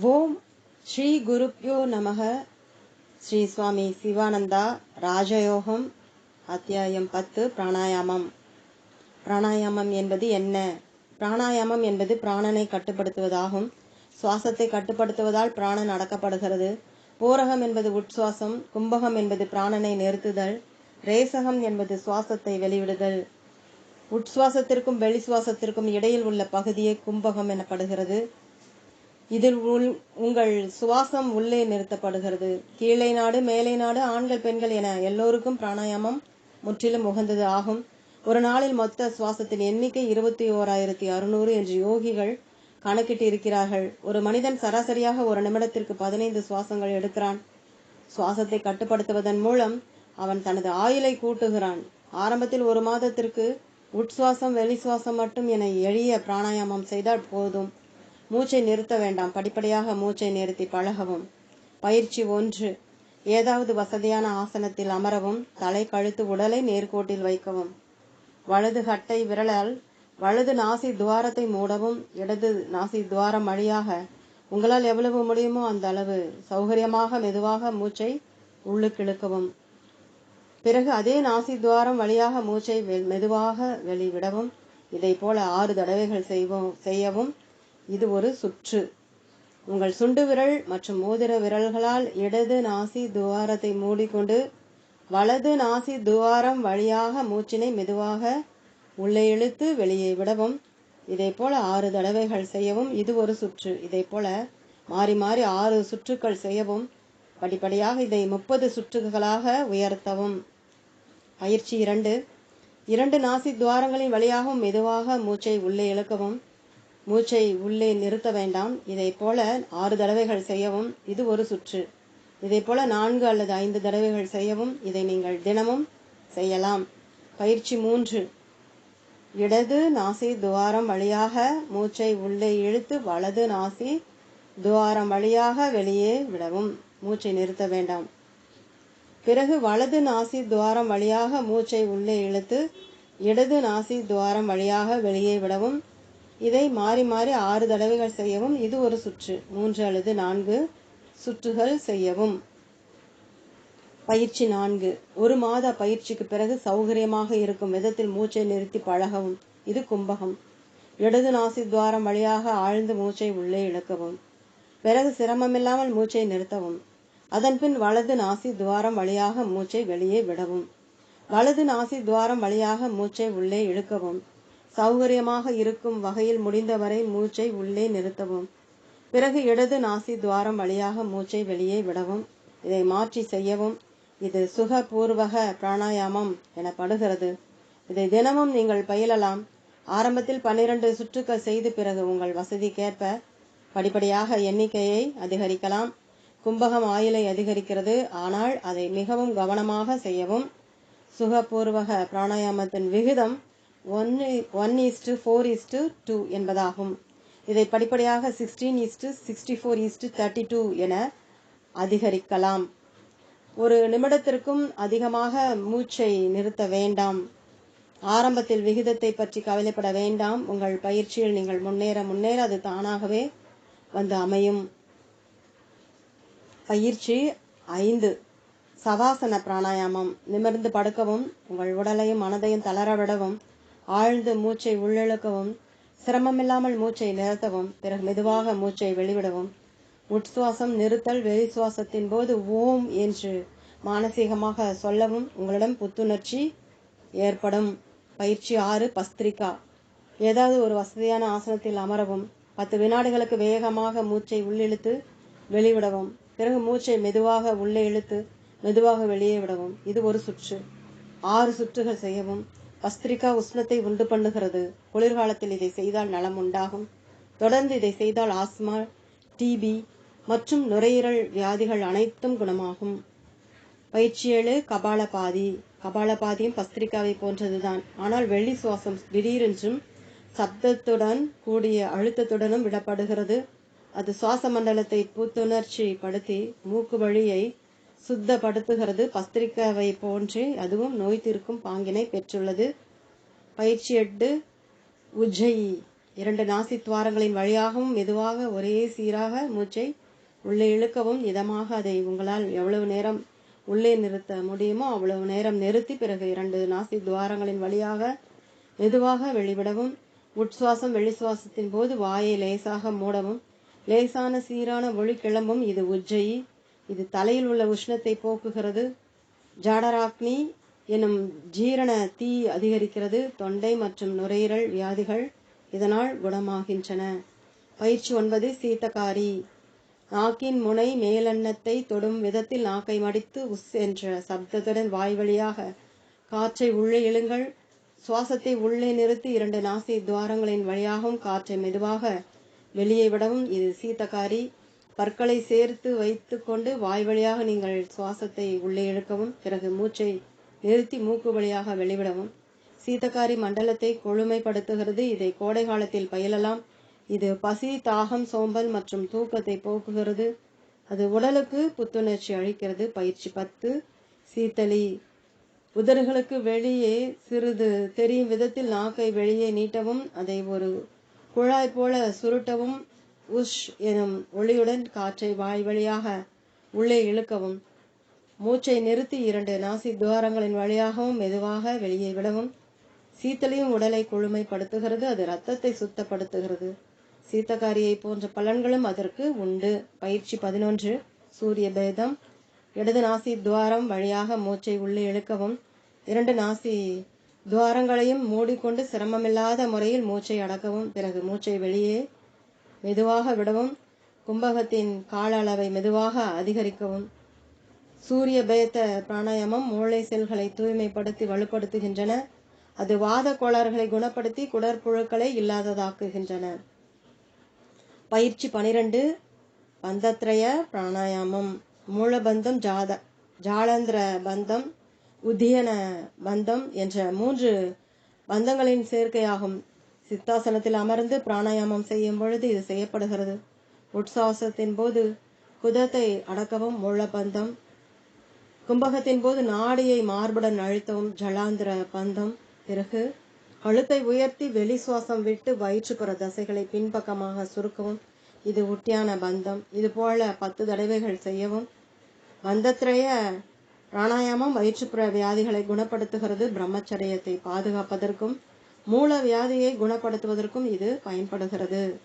ஓம் ஸ்ரீ குருப்யோ நமக. ஸ்ரீ சுவாமி சிவானந்தா ராஜயோகம் அத்தியாயம் பத்து பிராணாயாமம். பிராணாயாமம் என்பது என்ன? பிராணாயாமம் என்பது பிராணனை கட்டுப்படுத்துவதாகும். சுவாசத்தை கட்டுப்படுத்துவதால் பிராணன் அடக்கப்படுகிறது. பூரகம் என்பது உட்சுவாசம் கும்பகம் என்பது பிராணனை நிறுத்துதல் ரேசகம் என்பது சுவாசத்தை வெளிவிடுதல். உட்சுவாசத்திற்கும் வெளி சுவாசத்திற்கும் இடையில் உள்ள பகுதியே கும்பகம் எனப்படுகிறது. இதில் உள் உங்கள் சுவாசம் உள்ளே நிறுத்தப்படுகிறது. கீழே நாடு மேலை நாடு ஆண்கள் பெண்கள் என எல்லோருக்கும் பிராணாயாமம் முற்றிலும் உகந்தது ஆகும். ஒரு நாளில் மொத்த சுவாசத்தின் எண்ணிக்கை இருபத்தி ஓராயிரத்தி அறுநூறு என்று யோகிகள் கணக்கிட்டு இருக்கிறார்கள் ஒரு மனிதன் சராசரியாக ஒரு நிமிடத்திற்கு பதினைந்து சுவாசங்கள் எடுக்கிறான். சுவாசத்தை கட்டுப்படுத்துவதன் மூலம் அவன் தனது ஆயுளை கூட்டுகிறான். ஆரம்பத்தில் ஒரு மாதத்திற்கு உட்சுவாசம் வெளி சுவாசம் மட்டும் என எளிய பிராணாயாமம் செய்தால் போதும். மூச்சை நிறுத்த வேண்டாம். படிப்படியாக மூச்சை நிறுத்தி பழகவும். பயிற்சி ஒன்று. ஏதாவது வசதியான ஆசனத்தில் அமரவும் தலை கழுத்து உடலை நேர்கோட்டில் வைக்கவும். வலது கட்டை விரலால் வலது நாசி துவாரத்தை மூடவும் இடது நாசி துவாரம் வழியாக. உங்களால் எவ்வளவு முடியுமோ அந்த அளவு. சௌகரியமாக மெதுவாக மூச்சை உள்ளுக்கிழுக்கவும். பிறகு அதே நாசி துவாரம் வழியாக மூச்சை மெதுவாக வெளிவிடவும் இதை போல ஆறு தடவைகள் செய்வோம் செய்யவும். இது ஒரு சுற்று. உங்கள் சுண்டு விரல் மற்றும் மோதிர விரல்களால் இடது நாசி துவாரத்தை மூடிக்கொண்டு வலது நாசி துவாரம் வழியாக மூச்சினை மெதுவாக உள்ளே இழுத்து வெளியே விடவும். இதை போல ஆறு தடவைகள் செய்யவும். இது ஒரு சுற்று. இதை போல மாறி மாறி ஆறு சுற்றுக்கள் செய்யவும். படிப்படியாக இதை முப்பது சுற்றுகளாக உயர்த்தவும். பயிற்சி இரண்டு. இரண்டு நாசி துவாரங்களின் வழியாகவும் மெதுவாக மூச்சை உள்ளே இழுக்கவும். மூச்சை உள்ளே நிறுத்த வேண்டாம். இதை போல ஆறு தடவைகள் செய்யவும் இது ஒரு சுற்று. இதை போல நான்கு அல்லது ஐந்து தடவைகள் செய்யவும் இதை நீங்கள் தினமும் செய்யலாம். பயிற்சி மூன்று. இடது நாசி துவாரம் வழியாக மூச்சை உள்ளே இழுத்து வலது நாசி துவாரம் வழியாக வெளியே விடவும். மூச்சை நிறுத்த வேண்டாம். பிறகு வலது நாசி துவாரம் வழியாக மூச்சை உள்ளே இழுத்து இடது நாசி துவாரம் வழியாக வெளியே விடவும். இதை மாறி மாறி ஆறு தடவைகள் செய்யவும் இது ஒரு சுற்று. மூன்று அல்லது நான்கு சுற்றுகள் செய்யவும். பயிற்சி நான்கு. ஒரு மாத பயிற்சிக்கு பிறகு சௌகரியமாக இருக்கும் விதத்தில் மூச்சை நிறுத்தி பழகவும். இது கும்பகம். இடது நாசி துவாரம் வழியாக ஆழ்ந்து மூச்சை உள்ளே இழுக்கவும். பிறகு சிரமமில்லாமல் மூச்சை நிறுத்தவும். அதன்பின் வலது நாசி துவாரம் வழியாக மூச்சை வெளியே விடவும். வலது நாசி துவாரம் வழியாக மூச்சை உள்ளே இழுக்கவும். சௌகரியமாக இருக்கும் வகையில் முடிந்தவரை மூச்சை உள்ளே நிறுத்தவும். பிறகு இடது நாசி துவாரம் வழியாக மூச்சை வெளியே விடவும். இதை மாற்றி செய்யவும். இது சுகபூர்வக பிராணாயாமம் எனப்படுகிறது. இதை தினமும் நீங்கள் பயிலலாம். ஆரம்பத்தில் பன்னிரண்டு சுற்றுக்கள் செய்து பிறகு உங்கள் வசதிக்கேற்ப படிப்படியாக எண்ணிக்கையை அதிகரிக்கலாம். கும்பகம் ஆயிலை அதிகரிக்கிறது. ஆனால் அதை மிகவும் கவனமாக செய்யவும். சுகபூர்வக பிராணாயாமத்தின் விகிதம் one one is to four is to two என்பதாகும். இதை படிப்படியாக sixteen is to sixty four is to thirty two என அதிகரிக்கலாம். ஒரு நிமிடத்திற்கும் அதிகமாக மூச்சை நிறுத்த வேண்டாம். ஆரம்பத்தில் விகிதத்தை பற்றி கவலைப்பட வேண்டாம். உங்கள் பயிற்சியில் நீங்கள் முன்னேற முன்னேற அது தானாகவே வந்து அமையும். பயிற்சி ஐந்து. சவாசன பிராணாயாமம். நிமிர்ந்து படுக்கவும் உங்கள் உடலையும் மனதையும் தளர விடவும் ஆழ்ந்து மூச்சை உள்ளிழுக்கவும் சிரமமில்லாமல் மூச்சை நிறுத்தவும் பிறகு மெதுவாக மூச்சை வெளிவிடவும் உட்சுவாசம் நிறுத்தல் வெளி சுவாசத்தின் போது ஓம் என்று மானசீகமாக சொல்லவும் உங்களிடம் புத்துணர்ச்சி ஏற்படும். பயிற்சி ஆறு பஸ்திரிகா ஏதாவது ஒரு வசதியான ஆசனத்தில் அமரவும் பத்து வினாடிகளுக்கு வேகமாக மூச்சை உள்ளிழுத்து வெளிவிடவும் பிறகு மூச்சை மெதுவாக உள்ளே இழுத்து மெதுவாக வெளியே விடவும். இது ஒரு சுற்று. ஆறு சுற்றுகள் செய்யவும் பஸ்திரிகா உஷ்ணத்தை உண்டு பண்ணுகிறது. குளிர்காலத்தில் இதை செய்தால் நலம் உண்டாகும். தொடர்ந்து இதை செய்தால் ஆஸ்மா டிபி மற்றும் நுரையீரல் வியாதிகள் அனைத்தும் குணமாகும். பயிற்சி ஏழு கபாலபாதி. கபாலபாதியும் பஸ்திரிக்காவை போன்றதுதான். ஆனால் வெள்ளி சுவாசம் திடீரென்றும் சப்தத்துடன் கூடிய அழுத்தத்துடனும் விடப்படுகிறது. அது சுவாச மண்டலத்தை புத்துணர்ச்சி படுத்தி மூக்கு வழியை சுத்தப்படுத்துகிறது. பஸ்திரிக்காவை போன்றே அதுவும் நோய் தீர்க்கும் பாங்கினை பெற்றுள்ளது. பயிற்சி எட்டு உஜ்ஜயி இரண்டு நாசி துவாரங்களின் வழியாகவும் மெதுவாக ஒரே சீராக மூச்சை உள்ளே இழுக்கவும் இதமாக அதை உங்களால் எவ்வளவு நேரம் உள்ளே நிறுத்த முடியுமோ அவ்வளவு நேரம் நிறுத்தி பிறகு இரண்டு நாசி துவாரங்களின் வழியாக மெதுவாக வெளிவிடவும் உட்சுவாசம் வெளிசுவாசத்தின் போது வாயை லேசாக மூடவும் லேசான சீரான ஒளி கிளம்பும். இது உஜ்ஜயி இது தலையில் உள்ள உஷ்ணத்தை போக்குகிறது. ஜாடராக்னி எனும் ஜீரண தீ அதிகரிக்கிறது. தொண்டை மற்றும் நுரையீரல் வியாதிகள் இதனால் குணமாகின்றன. பயிற்சி ஒன்பது சீத்தக்காரி. நாக்கின் முனை மேலெண்ணத்தை தொடும் விதத்தில் நாக்கை மடித்து உஸ் என்ற சப்தத்துடன் வாய் வழியாக காற்றை உள்ளே இழுங்கள். சுவாசத்தை உள்ளே நிறுத்தி இரண்டு நாசி துவாரங்களின் வழியாகவும் காற்றை மெதுவாக வெளியே விடவும். இது சீத்தக்காரி. பற்களை சேர்த்து வைத்து கொண்டு வாய் வழியாக நீங்கள் சுவாசத்தை உள்ளே இழுக்கவும் பிறகு மூச்சை நிறுத்தி மூக்கு வழியாக வெளிவிடவும். சீதக்காரி மண்டலத்தை கொழுமைப்படுத்துகிறது. இதை கோடை காலத்தில் பயிலலாம். இது பசி தாகம் சோம்பல் மற்றும் தூக்கத்தை போக்குகிறது. அது உடலுக்கு புத்துணர்ச்சி அளிக்கிறது. பயிற்சி பத்து சீத்தளி உதடுகளுக்கு வெளியே சிறிது தெரியும் விதத்தில் நாக்கை வெளியே நீட்டவும் அதை ஒரு குழாய் போல சுருட்டவும் உஷ் எனும் ஒளியுடன் காற்றை வாய் வழியாக உள்ளே இழுக்கவும் மூச்சை நிறுத்தி இரண்டு நாசி துவாரங்களின் வழியாகவும் மெதுவாக வெளியே விடவும் சீத்தலையும் உடலை குழுமைப்படுத்துகிறது அது ரத்தத்தை சுத்தப்படுத்துகிறது. சீத்தக்காரியை போன்ற பலன்களும் அதற்கு உண்டு. பயிற்சி பதினொன்று சூரிய பேதம். இடது நாசி துவாரம் வழியாக மூச்சை உள்ளே இழுக்கவும் இரண்டு நாசி துவாரங்களையும் மூடிக்கொண்டு சிரமமில்லாத முறையில் மூச்சை அடக்கவும் பிறகு மூச்சை வெளியே மெதுவாக விடவும் கும்பகத்தின் கால அளவை மெதுவாக அதிகரிக்கவும். சூரிய பயத்த பிராணாயாமம் மூளை செல்களை தூய்மைப்படுத்தி வலுப்படுத்துகின்றன. அது வாத கோளாறுகளை குணப்படுத்தி குடற்புழுக்களை இல்லாததாக்குகின்றன. பயிற்சி பனிரெண்டு பந்தத்ரய பிராணாயாமம். மூலபந்தம் ஜாத ஜாலந்திர பந்தம் உத்தியன பந்தம் என்ற மூன்று பந்தங்களின் சேர்க்கையாகும். சித்தாசனத்தில் அமர்ந்து பிராணாயாமம் செய்யும் பொழுது இது செய்யப்படுகிறது. உட்சாசத்தின் போது குதத்தை அடக்கவும் மூலபந்தம் கும்பகத்தின் போது நாடியை மார்புடன் அழுத்தவும் ஜலாந்திர பந்தம் பிறகு கழுத்தை உயர்த்தி வெளி சுவாசம் விட்டு வயிற்றுப்புற தசைகளை பின்பக்கமாக சுருக்கவும். இது உட்டியான பந்தம். இது போல பத்து தடவைகள் செய்யவும். பந்தத்திரைய பிராணாயாமம் வயிற்றுப்புற வியாதிகளை குணப்படுத்துகிறது. பிரம்மச்சரியத்தை பாதுகாப்பதற்கும் மூல வியாதியை குணப்படுத்துவதற்கும் இது பயன்படுகிறது.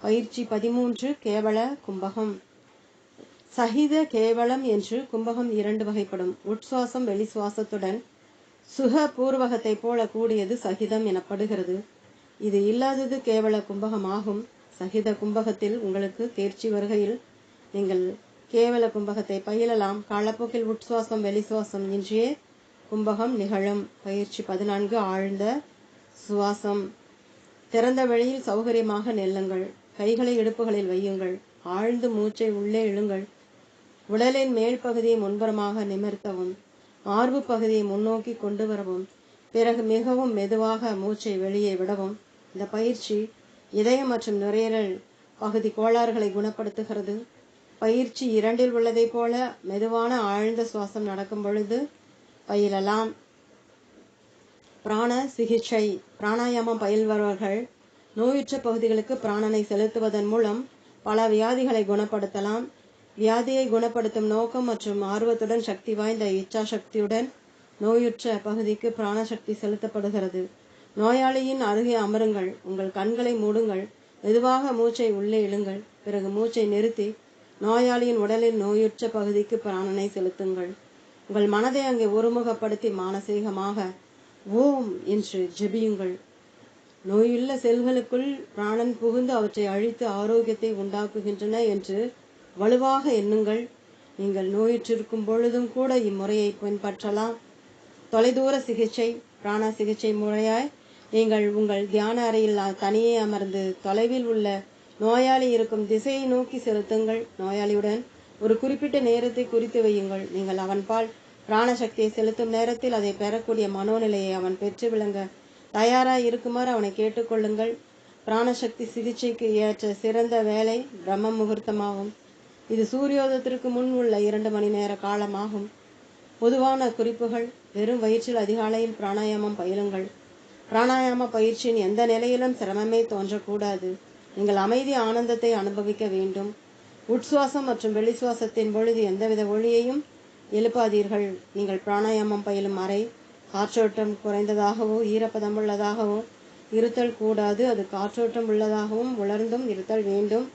பயிற்சி பதிமூன்று கேவல கும்பகம். சகித கேவலம் என்று கும்பகம் இரண்டு வகைப்படும். உட்சுவாசம் வெளிசுவாசத்துடன் சுக பூர்வகத்தை போல கூடியது சகிதம் எனப்படுகிறது. இது இல்லாதது கேவல கும்பகமாகும். சகித கும்பகத்தில் உங்களுக்கு தேர்ச்சி வருகையில் நீங்கள் கேவல கும்பகத்தை பயிலலாம். காலப்போக்கில் உட்சுவாசம் வெளிசுவாசம் இன்றியே கும்பகம் நிகழும். பயிற்சி பதினான்கு ஆழ்ந்த சுவாசம். திறந்த வெளியில் சௌகரியமாக நெல்லுங்கள். கைகளை இடுப்புகளில் வையுங்கள். ஆழ்ந்து மூச்சை உள்ளே இழுங்கள். உடலின் மேல் பகுதியை முன்புறமாக நிமிர்த்தவும் மார்பு பகுதியை முன்னோக்கி கொண்டு வரவும் பிறகு மிகவும் மெதுவாக மூச்சை வெளியே விடவும். இந்த பயிற்சி இதயம் மற்றும் நுரையீரல் பகுதி கோளாறுகளை குணப்படுத்துகிறது. பயிற்சி இரண்டில் உள்ளதைப் போல மெதுவான ஆழ்ந்த சுவாசம் நடக்கும் பொழுது பயிலலாம். பிராண சிகிச்சை பிராணாயாமம் பயில்பவர்கள் நோயுற்ற பகுதிகளுக்கு பிராணனை செலுத்துவதன் மூலம் பல வியாதிகளை குணப்படுத்தலாம். வியாதியை குணப்படுத்தும் நோக்கம் மற்றும் ஆர்வத்துடன் சக்தி வாய்ந்த இச்சா சக்தியுடன் நோயுற்ற பகுதிக்கு பிராணசக்தி செலுத்தப்படுகிறது. நோயாளியின் அருகே அமருங்கள் உங்கள் கண்களை மூடுங்கள் மெதுவாக மூச்சை உள்ளே இழுங்கள் பிறகு மூச்சை நிறுத்தி நோயாளியின் உடலில் நோயுற்ற பகுதிக்கு பிராணனை செலுத்துங்கள். உங்கள் மனதை அங்கே ஒருமுகப்படுத்தி மானசீகமாக ஓம் என்று ஜெபியுங்கள். நோயுள்ள செல்களுக்குள் பிராணன் புகுந்து அவற்றை அழித்து ஆரோக்கியத்தை உண்டாக்குகின்றன என்று வலுவாக எண்ணுங்கள். நீங்கள் நோயிற்றிருக்கும் பொழுதும் கூட இம்முறையை பின்பற்றலாம். தொலைதூர சிகிச்சை பிராண சிகிச்சை முறையாய் நீங்கள் உங்கள் தியான அறையில் தனியே அமர்ந்து தொலைவில் உள்ள நோயாளி இருக்கும் திசையை நோக்கி செலுத்துங்கள். நோயாளியுடன் ஒரு குறிப்பிட்ட நேரத்தை குறித்து வையுங்கள். நீங்கள் அவன் பால் பிராணசக்தியை செலுத்தும் நேரத்தில் அதை பெறக்கூடிய மனோநிலையை அவன் பெற்று விளங்க தயாராக இருக்குமாறு அவனை கேட்டுக்கொள்ளுங்கள். பிராணசக்தி சிகிச்சைக்கு ஏற்ற சிறந்த வேலை பிரம்ம முகூர்த்தமாகும். இது சூரியோதயத்திற்கு முன் உள்ள இரண்டு மணி நேர காலமாகும். பொதுவான குறிப்புகள் வெறும் வயிற்றில் அதிகாலையில் பிராணாயாமம் பயிலுங்கள். பிராணாயாம பயிற்சியின் எந்த நிலையிலும் சிரமமே தோன்றக்கூடாது. நீங்கள் அமைதி ஆனந்தத்தை அனுபவிக்க வேண்டும். உட்சுவாசம் மற்றும் வெளிசுவாசத்தின் பொழுது எந்தவித ஒளியையும் எழுப்பாதீர்கள். நீங்கள் பிராணாயாமம் பயிலும் அறை காற்றோட்டம் குறைந்ததாகவோ ஈரப்பதம் உள்ளதாகவோ இருத்தல் கூடாது. அது காற்றோட்டம் உள்ளதாகவும் உலர்ந்தும் இருத்தல் வேண்டும்.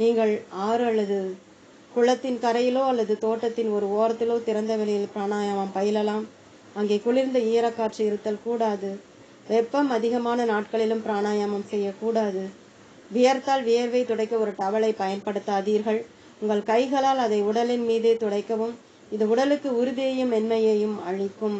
நீங்கள் ஆறு அல்லது குளத்தின் கரையிலோ அல்லது தோட்டத்தின் ஒரு ஓரத்திலோ திறந்த வெளியில் பிராணாயாமம் பயிலலாம். அங்கே குளிர்ந்த ஈரக்காற்று இருத்தல் கூடாது. வெப்பம் அதிகமான நாட்களிலும் பிராணாயாமம் செய்யக்கூடாது. வியர்த்தால் வியர்வை துடைக்க ஒரு டவலை பயன்படுத்தாதீர்கள். உங்கள் கைகளால் அதை உடலின் மீதே துடைக்கவும் இது உடலுக்கு உறுதியையும் மென்மையையும் அளிக்கும்.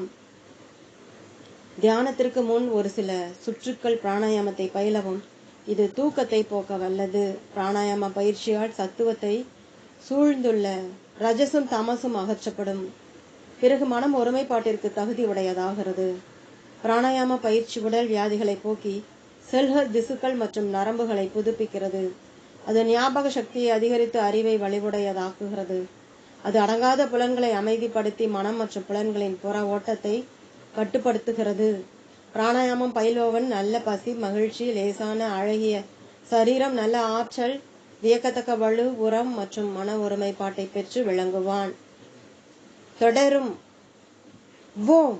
தியானத்திற்கு முன் ஒரு சில சுற்றுக்கள் பிராணாயாமத்தை பயிலவும். இது தூக்கத்தை போக்க வல்லது பிராணாயாம பயிற்சியால் சத்துவத்தை சூழ்ந்துள்ள ரஜசும் தமசும் அகற்றப்படும். பிறகு மனம் ஒருமைப்பாட்டிற்கு தகுதி உடையதாகிறது. பிராணாயாம பயிற்சி உடல் வியாதிகளை போக்கி செல்கள் திசுக்கள் மற்றும் நரம்புகளை புதுப்பிக்கிறது. அது ஞாபக சக்தியை அதிகரித்து அறிவை வலிவுடையதாக்குகிறது. அது அடங்காத புலன்களை அமைதிப்படுத்தி மனம் மற்றும் புலன்களின் புற ஓட்டத்தை கட்டுப்படுத்துகிறது. பிராணாயாமம் பயில்பவன் நல்ல பசி மகிழ்ச்சி லேசான அழகிய சரீரம் நல்ல ஆற்றல் வியக்கத்தக்க வலு உரம் மற்றும் மன ஒருமைப்பாட்டை பெற்று விளங்குவான். தொடரும். ஓம்